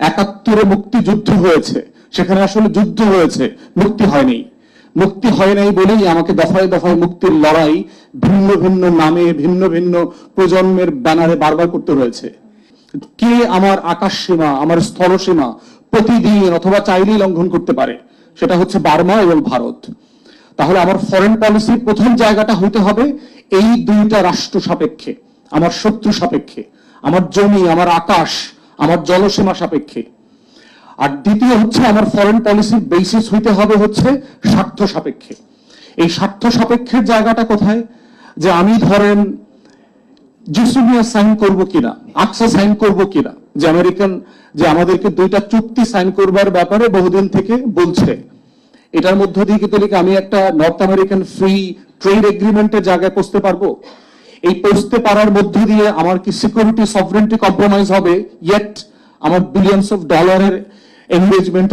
একাত্তরে মুক্তিযুদ্ধ হয়েছে। সেখানে আসলে যুদ্ধ হয়েছে। মুক্তি হয়নি। মুক্তি হয় নাই বলেই আমাকে দফায় দফায় মুক্তির লড়াই ভিন্ন ভিন্ন নামে, ভিন্ন ভিন্ন প্রজন্মের ব্যানারে বারবার করতে হয়েছে। কে আমার আকাশ সীমা আমার স্থল সীমা প্রতিদিন অথবা চাইলেই লঙ্ঘন করতে পারে, সেটা হচ্ছে বার্মা এবং ভারত। তাহলে আমার ফরেন পলিসির প্রথম জায়গাটা হইতে হবে এই দুইটা রাষ্ট্র সাপেক্ষে, আমার শত্রু সাপেক্ষে। আমার জমি, আমার আকাশ আমার জলসীমা সাপেক্ষে। আর দ্বিতীয় হচ্ছে আমার ফরেন পলিসির বেসিস হইতে হবে হচ্ছে স্বার্থ সাপেক্ষে। এই স্বার্থ সাপেক্ষের জায়গাটা কোথায়? যে আমি ধরেন জিসুমিয়া সাইন করব কিনা, আকসা সাইন করব কিনা, যে আমেরিকান, যে আমাদেরকে দুইটা চুক্তি সাইন করবার ব্যাপারে বহুদিন থেকে বলছে। এটার মধ্য দিয়ে কি আমি একটা নর্থ আমেরিকান ফ্রি ট্রেড এগ্রিমেন্টের জায়গায় পৌঁছতে পারব? এই পৌঁছতে পারার মধ্য দিয়ে আমার কি সিকিউরিটি সফরেন্টি কম্প্রোমাইজ হবে? ইয়েট আমার বিলিয়নস অফ ডলারের এনগেজমেন্ট